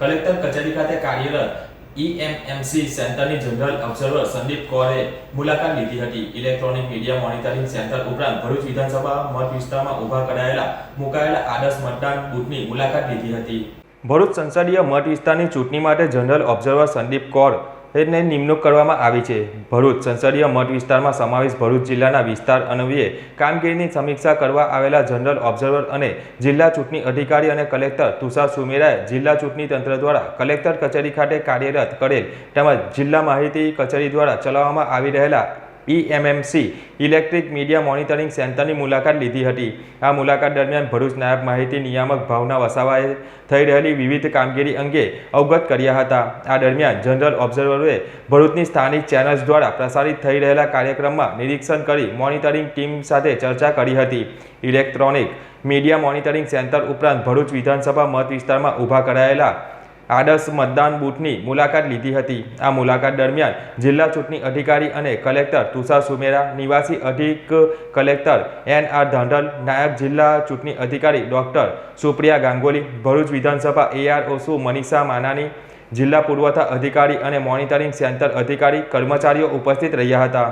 Collector કચેરી ખાતે કાર્યરત ઈએમએમસી સેન્ટરની જનરલ ઓબ્ઝર્વર સંદીપ કૌરે મુલાકાત લીધી હતી. ઇલેક્ટ્રોનિક મીડિયા મોનિટરિંગ સેન્ટર ઉપરાંત ભરૂચ વિધાનસભા મત વિસ્તારમાં ઊભા કરાયેલા મુકાયેલા આદર્શ મતદાન બૂથની મુલાકાત લીધી હતી. ભરૂચ સંસદીય મત વિસ્તારની ચૂંટણી માટે જનરલ ઓબ્ઝર્વર સંદીપ કૌર એને નિમણૂક કરવામાં આવી છે. ભરૂચ સંસદીય મત વિસ્તારમાં સમાવેશ ભરૂચ જિલ્લાના વિસ્તાર અન્વયે કામગીરીની સમીક્ષા કરવા આવેલા જનરલ ઓબ્ઝર્વર અને જિલ્લા ચૂંટણી અધિકારી અને કલેક્ટર તુષાર સુમેરાએ જિલ્લા ચૂંટણી તંત્ર દ્વારા કલેક્ટર કચેરી ખાતે કાર્યરત કરેલ તેમજ જિલ્લા માહિતી કચેરી દ્વારા ચલાવવામાં આવી રહેલા ઈએમએમસી, ઇલેક્ટ્રિક મીડિયા મોનિટરિંગ સેન્ટરની મુલાકાત લીધી હતી. આ મુલાકાત દરમિયાન ભરૂચ નાયબ માહિતી નિયામક ભાવના વસાવાએ થઈ રહેલી વિવિધ કામગીરી અંગે અવગત કર્યા હતા. આ દરમિયાન જનરલ ઓબ્ઝર્વરોએ ભરૂચની સ્થાનિક ચેનલ્સ દ્વારા પ્રસારિત થઈ રહેલા કાર્યક્રમમાં નિરીક્ષણ કરી મોનિટરિંગ ટીમ સાથે ચર્ચા કરી હતી. ઇલેક્ટ્રોનિક મીડિયા મોનિટરિંગ સેન્ટર ઉપરાંત ભરૂચ વિધાનસભા મત વિસ્તારમાં ઊભા કરાયેલા આદર્શ મતદાન બૂથની મુલાકાત લીધી હતી. આ મુલાકાત દરમિયાન જિલ્લા ચૂંટણી અધિકારી અને કલેક્ટર તુષાર સુમેરા, નિવાસી અધિક કલેક્ટર એન આર ધાંધલ, નાયબ જિલ્લા ચૂંટણી અધિકારી ડોક્ટર સુપ્રિયા ગાંગોલી, ભરૂચ વિધાનસભા એઆરઓસુ મનીષા માનાની, જિલ્લા પુરવઠા અધિકારી અને મોનિટરિંગ સેન્ટર અધિકારી કર્મચારીઓ ઉપસ્થિત રહ્યા હતા.